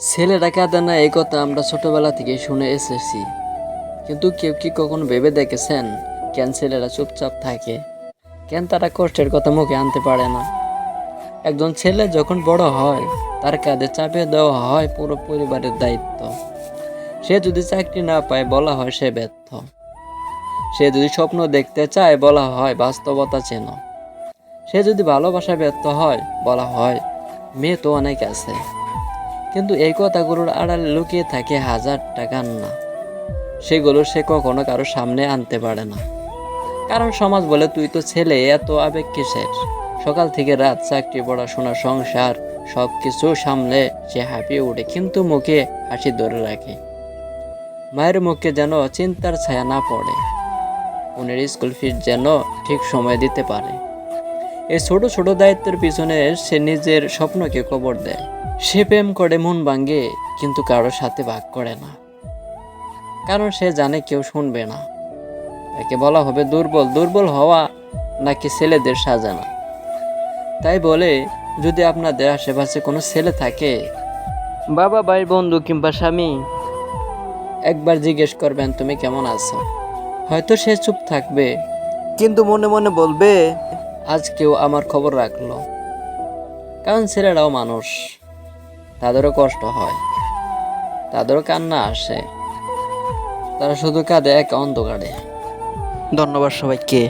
ছেলেরা কাঁদে না, এই কথা আমরা ছোটবেলা থেকে শুনে এসেছি। কিন্তু কেউ কি কখনো ভেবে দেখেছেন কেন ছেলেরা চুপচাপ থাকে? কেন তারা কষ্টের কথা মুখে আনতে পারে না? একজন ছেলে যখন বড় হয়, তার কাঁধে চাপিয়ে দেওয়া হয় পুরো পরিবারের দায়িত্ব। সে যদি চাকরি না পায়, বলা হয় সে ব্যর্থ। সে যদি স্বপ্ন দেখতে চায়, বলা হয় বাস্তবতা চেন। সে যদি ভালোবাসা ব্যর্থ হয়, বলা হয় মেয়ে তো অনেক আছে। কিন্তু এই কথাগুলোর আড়ালে লুকিয়ে থাকে হাজার হাজারটা কান্না সেগুলো সে কখনো কারও সামনে আনতে পারে না। কারণ সমাজ বলে, তুই তো ছেলে, এত আবেগ কিসের? সকাল থেকে রাত চাকরি পড়াশোনা, সংসার সব কিছু সামলে সে হাঁপিয়ে ওঠে কিন্তু মুখে হাসি ধরে রাখে। মায়ের মুখে যেন চিন্তার ছায়া না পড়ে। উনের স্কুল ফিস যেন ঠিক সময় দিতে পারে। এই ছোট ছোট দায়িত্বের পিছনে সে নিজের স্বপ্নকে কবর দেয়। সে প্রেম করে, মন ভাঙ্গে কিন্তু কারোর সাথে ভাগ করে না। কারণ সে জানে কেউ শুনবে না। তাকে বলা হবে দুর্বল। দুর্বল হওয়া নাকি ছেলেদের সাজানা? তাই বলে, যদি আপনাদের আশেপাশে কোনো ছেলে থাকে, বাবা, ভাই, বন্ধু কিংবা স্বামী, একবার জিজ্ঞেস করবেন, তুমি কেমন আছো? হয়তো সে চুপ থাকবে। কিন্তু মনে মনে বলবে আজ কেউ আমার খবর রাখল। কারণ ছেলেরাও মানুষ। তাদেরও কষ্ট হয়। তাদেরও কান্না আসে। তারা শুধু কাঁদে, এক অন্ধকারে। ধন্যবাদ সবাইকে।